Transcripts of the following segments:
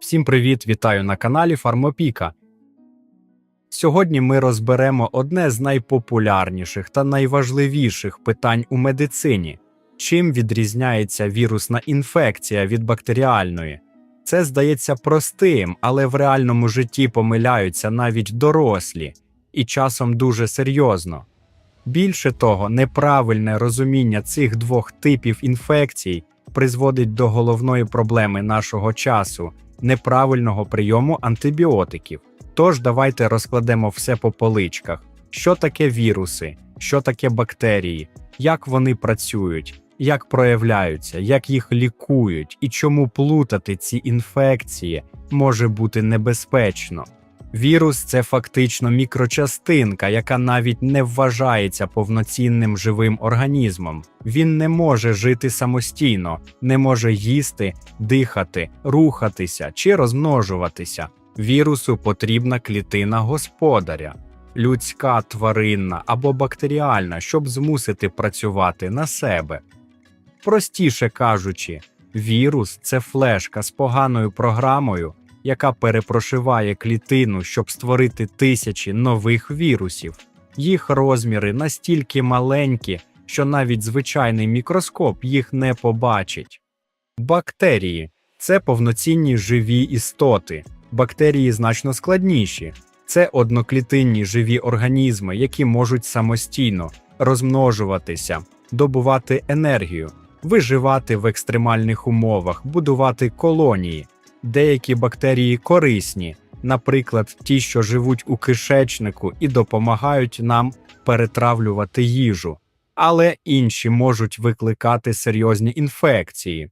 Всім привіт, вітаю на каналі Фармопіка. Сьогодні ми розберемо одне з найпопулярніших та найважливіших питань у медицині: чим відрізняється вірусна інфекція від бактеріальної. Це здається простим, але в реальному житті помиляються навіть дорослі і часом дуже серйозно. Більше того, неправильне розуміння цих двох типів інфекцій призводить до головної проблеми нашого часу неправильного прийому антибіотиків. Тож давайте розкладемо все по поличках: що таке віруси, що таке бактерії, як вони працюють, як проявляються, як їх лікують? І чому плутати ці інфекції може бути небезпечно. Вірус це фактично мікрочастинка, яка навіть не вважається повноцінним живим організмом. Він не може жити самостійно, не може їсти, дихати, рухатися чи розмножуватися. Вірусу потрібна клітина господаря, людська, тваринна або бактеріальна, щоб змусити працювати на себе. Простіше кажучи, вірус це флешка з поганою програмою, яка перепрошиває клітину, щоб створити тисячі нових вірусів. Їх розміри настільки маленькі, що навіть звичайний мікроскоп їх не побачить. Бактерії це повноцінні живі істоти. Бактерії значно складніші. Це одноклітинні живі організми, які можуть самостійно розмножуватися, добувати енергію, виживати в екстремальних умовах, будувати колонії. Деякі бактерії корисні, наприклад, ті, що живуть у кишечнику і допомагають нам перетравлювати їжу, але інші можуть викликати серйозні інфекції.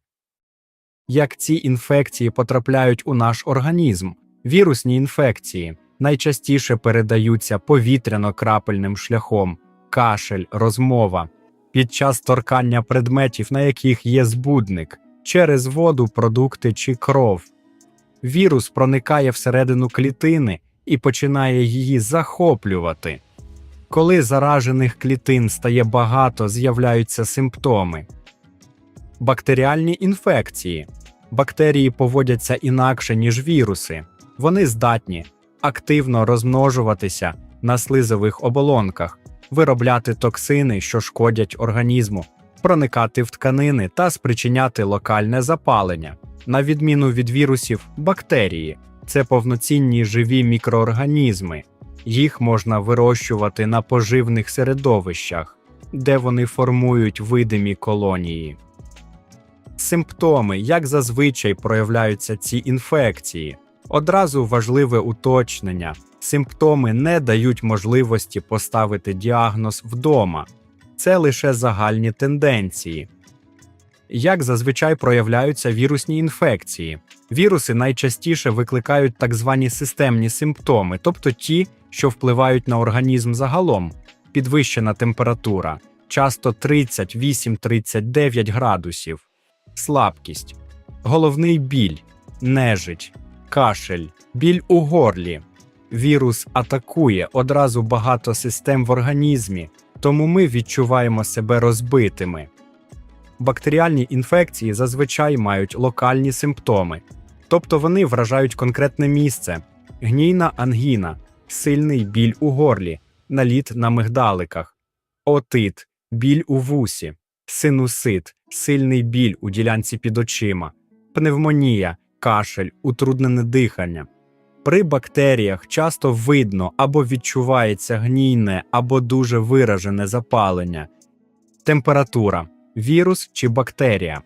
Як ці інфекції потрапляють у наш організм? Вірусні інфекції найчастіше передаються повітряно-крапельним шляхом, кашель, розмова, під час торкання предметів, на яких є збудник, через воду, продукти чи кров. Вірус проникає всередину клітини і починає її захоплювати. Коли заражених клітин стає багато, з'являються симптоми. Бактеріальні інфекції. Бактерії поводяться інакше, ніж віруси. Вони здатні активно розмножуватися на слизових оболонках, виробляти токсини, що шкодять організму, проникати в тканини та спричиняти локальне запалення. На відміну від вірусів, бактерії це повноцінні живі мікроорганізми. Їх можна вирощувати на поживних середовищах, де вони формують видимі колонії. Симптоми, як зазвичай проявляються ці інфекції. Одразу важливе уточнення: симптоми не дають можливості поставити діагноз вдома, це лише загальні тенденції. Як зазвичай проявляються вірусні інфекції? Віруси найчастіше викликають так звані системні симптоми, тобто ті, що впливають на організм загалом, підвищена температура, часто 38-39 градусів, слабкість, головний біль, нежить, кашель, біль у горлі. Вірус атакує одразу багато систем в організмі, тому ми відчуваємо себе розбитими. Бактеріальні інфекції зазвичай мають локальні симптоми, тобто вони вражають конкретне місце: гнійна ангіна, сильний біль у горлі, наліт на мигдаликах, отит, біль у вусі, синусит, сильний біль у ділянці під очима, пневмонія, кашель, утруднене дихання. При бактеріях часто видно або відчувається гнійне або дуже виражене запалення, температура вірус чи бактерія.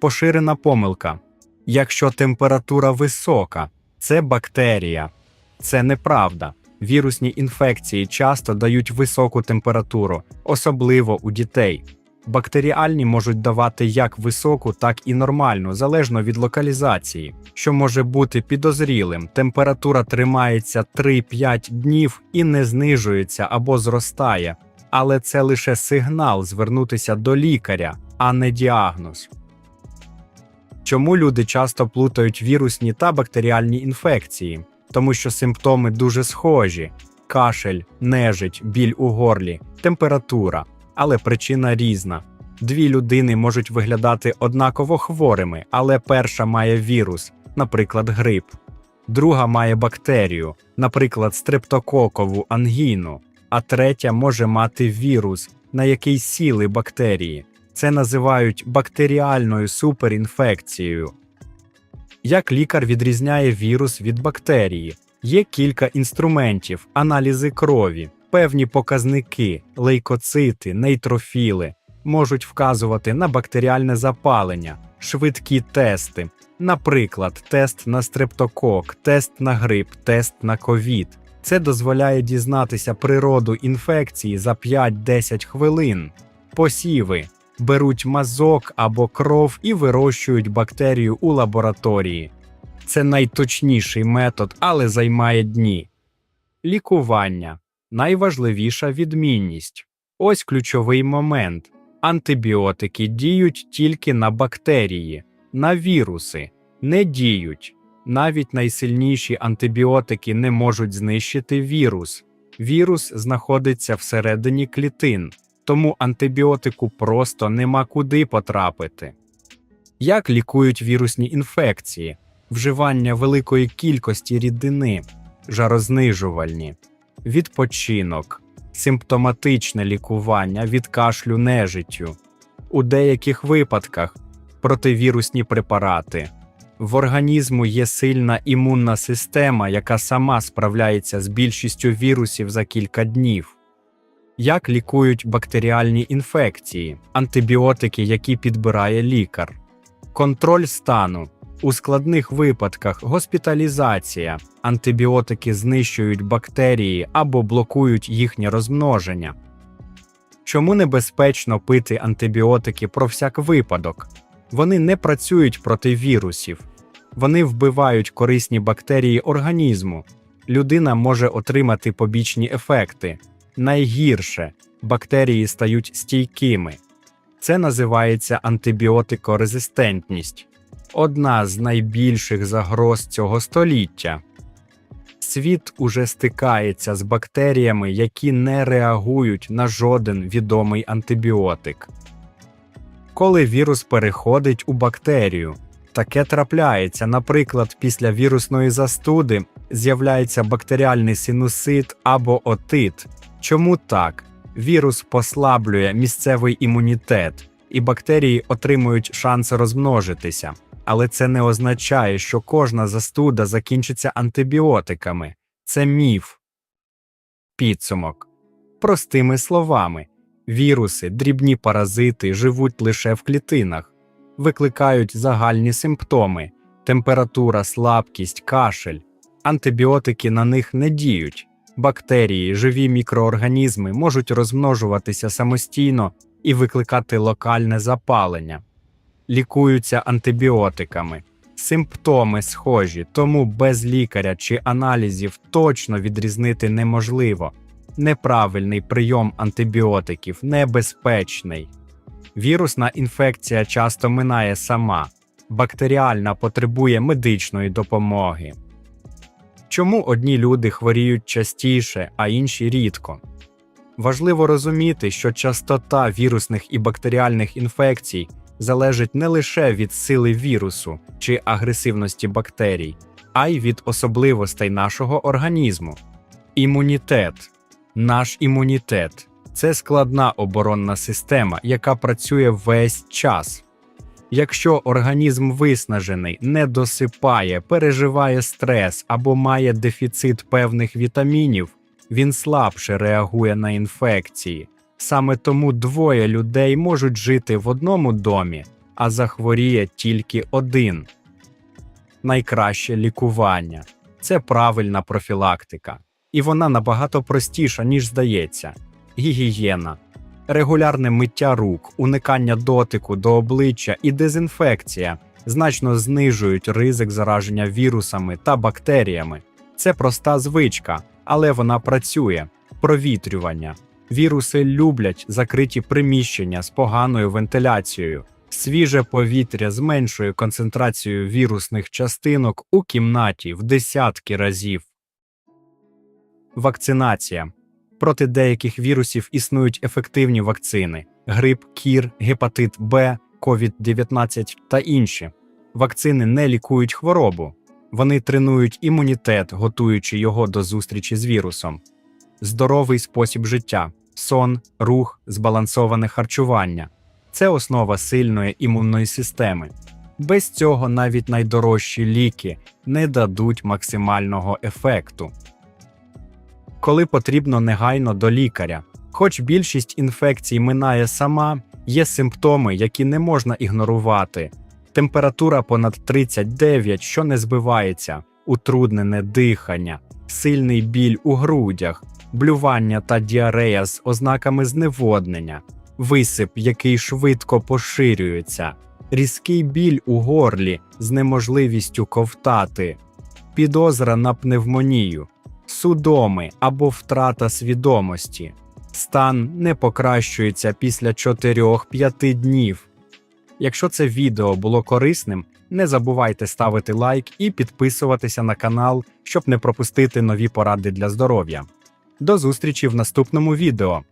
Поширена помилка. Якщо температура висока, це бактерія. Це неправда. Вірусні інфекції часто дають високу температуру, особливо у дітей. Бактеріальні можуть давати як високу, так і нормальну, залежно від локалізації, що може бути підозрілим. Температура тримається 3-5 днів і не знижується або зростає але це лише сигнал звернутися до лікаря, а не діагноз. Чому люди часто плутають вірусні та бактеріальні інфекції? Тому що симптоми дуже схожі: кашель, нежить, біль у горлі, температура, але причина різна. Дві людини можуть виглядати однаково хворими, але перша має вірус, наприклад, грип. Друга має бактерію, наприклад, стрептококову ангіну, а третя може мати вірус, на який сіли бактерії. Це називають бактеріальною суперінфекцією. Як лікар відрізняє вірус від бактерії? Є кілька інструментів, аналізи крові, певні показники, лейкоцити, нейтрофіли можуть вказувати на бактеріальне запалення, швидкі тести, наприклад, тест на стрептокок, тест на грип, тест на ковід. Це дозволяє дізнатися природу інфекції за 5-10 хвилин. Посіви беруть мазок або кров і вирощують бактерію у лабораторії. Це найточніший метод, але займає дні. Лікування найважливіша відмінність. Ось ключовий момент. Антибіотики діють тільки на бактерії, на віруси не діють. Навіть найсильніші антибіотики не можуть знищити вірус. Вірус знаходиться всередині клітин, тому антибіотику просто нема куди потрапити. Як лікують вірусні інфекції? Вживання великої кількості рідини, жарознижувальні, відпочинок, симптоматичне лікування від кашлю нежиттю, у деяких випадках противірусні препарати. В організму є сильна імунна система, яка сама справляється з більшістю вірусів за кілька днів. Як лікують бактеріальні інфекції, антибіотики, які підбирає лікар, контроль стану. У складних випадках госпіталізація, антибіотики знищують бактерії або блокують їхнє розмноження. Чому небезпечно пити антибіотики про всяк випадок? Вони не працюють проти вірусів, вони вбивають корисні бактерії організму. Людина може отримати побічні ефекти. Найгірше бактерії стають стійкими. Це називається антибіотикорезистентність одна з найбільших загроз цього століття. Світ уже стикається з бактеріями, які не реагують на жоден відомий антибіотик. Коли вірус переходить у бактерію, таке трапляється, наприклад, після вірусної застуди з'являється бактеріальний синусит або отит. Чому так? Вірус послаблює місцевий імунітет, і бактерії отримують шанс розмножитися. Але це не означає, що кожна застуда закінчиться антибіотиками. Це міф. Підсумок. Простими словами, віруси, дрібні паразити живуть лише в клітинах, викликають загальні симптоми, температура, слабкість, кашель. Антибіотики на них не діють. Бактерії, живі мікроорганізми можуть розмножуватися самостійно і викликати локальне запалення лікуються антибіотиками. Симптоми схожі, тому без лікаря чи аналізів точно відрізнити неможливо. Неправильний прийом антибіотиків небезпечний. Вірусна інфекція часто минає сама, бактеріальна потребує медичної допомоги. Чому одні люди хворіють частіше, а інші рідко? Важливо розуміти, що частота вірусних і бактеріальних інфекцій залежить не лише від сили вірусу чи агресивності бактерій, а й від особливостей нашого організму. Імунітет. Наш імунітет це складна оборонна система, яка працює весь час. Якщо організм виснажений, не досипає, переживає стрес або має дефіцит певних вітамінів, він слабше реагує на інфекції. Саме тому двоє людей можуть жити в одному домі, а захворіє тільки один. Найкраще лікування це правильна профілактика, і вона набагато простіша, ніж здається. Гігієна, регулярне миття рук, уникання дотику до обличчя і дезінфекція значно знижують ризик зараження вірусами та бактеріями. Це проста звичка, але вона працює провітрювання. Віруси люблять закриті приміщення з поганою вентиляцією, свіже повітря з меншою концентрацією вірусних частинок у кімнаті в десятки разів. Вакцинація проти деяких вірусів існують ефективні вакцини: грип, кір, гепатит Б, COVID-19 та інші. Вакцини не лікують хворобу, вони тренують імунітет, готуючи його до зустрічі з вірусом. Здоровий спосіб життя, сон, рух, збалансоване харчування це основа сильної імунної системи. Без цього навіть найдорожчі ліки не дадуть максимального ефекту. Коли потрібно негайно до лікаря, хоч більшість інфекцій минає сама, є симптоми, які не можна ігнорувати. Температура понад 39, що не збивається, утруднене дихання, сильний біль у грудях, блювання та діарея з ознаками зневоднення, висип, який швидко поширюється, різкий біль у горлі з неможливістю ковтати, підозра на пневмонію, судоми або втрата свідомості. Стан не покращується після 4-5 днів. Якщо це відео було корисним, не забувайте ставити лайк і підписуватися на канал, щоб не пропустити нові поради для здоров'я. До зустрічі в наступному відео.